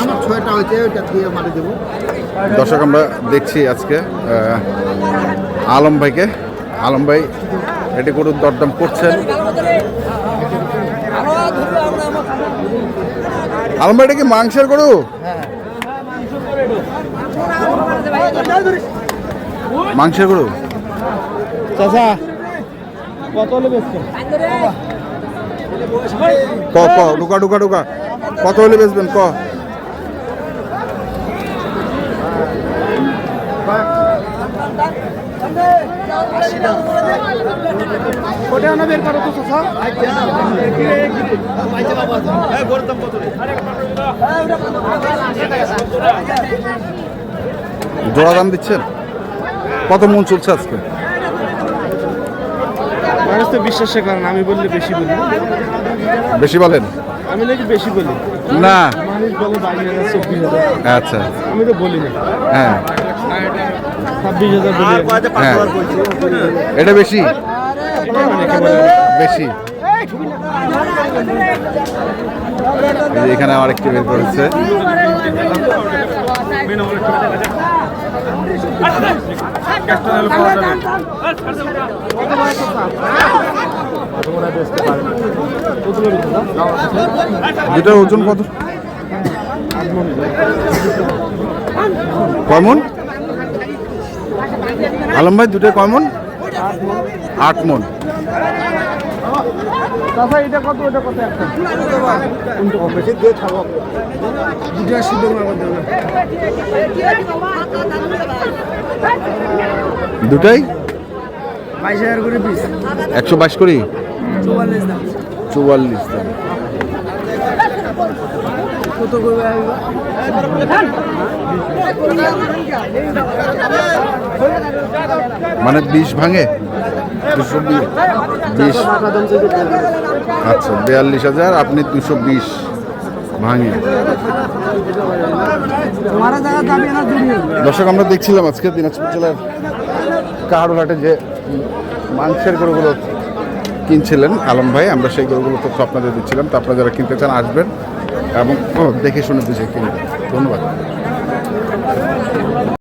আমার ছয়টা হয়েছে ওইটা দিয়ে দেবো। দর্শক আমরা দেখছি আজকে আলম ভাইকে। আলম ভাই এটি গরুর দরদাম করছেন। আলম ভাই এটা কি মাংসের গরু? মাংসের গরু? চাচা কত হলে ক ক ঢুকা ঢুকা ঢুকা। কত হলে বেচবেন? ক? জোড়া দাম দিচ্ছেন? কত মন চলছে আজকে? মানুষ তো বিশ্বাসের কারণ আমি বললে বেশি বলি বেশি বলেন। আমি নাকি বেশি বলি। না। মানুষ বলে বাইশ হাজার চব্বিশ হাজার। আচ্ছা। আমি তো বলি না। হ্যাঁ। ছাব্বিশ হাজার বলি হ্যাঁ। এটা বেশি? বেশি। এখানে আমার একটি বের করেছে দুটার ওজন কত? কমন আলম ভাই দুটো কমন আট মন। দুটাই? বাইশ হাজার করে পিস। একশো বাইশ করি চুয়াল্লিশ দাম মানে বিষ ভাঙে? দুশো বিশ। আচ্ছা বিয়াল্লিশ হাজার, আপনি দুশো বিশ ভাঙে দর্শক, আমরা দেখছিলাম আজকে দিনাজপুর জেলার কাহারুলহাটে যে মাংসের গরুগুলো কিনছিলেন আলম ভাই, আমরা সেই গরুগুলো তথ্য আপনাদের দিচ্ছিলাম। তো আপনারা যারা কিনতে চান আসবেন এবং দেখে শুনে বুঝে কিনবেন। ধন্যবাদ।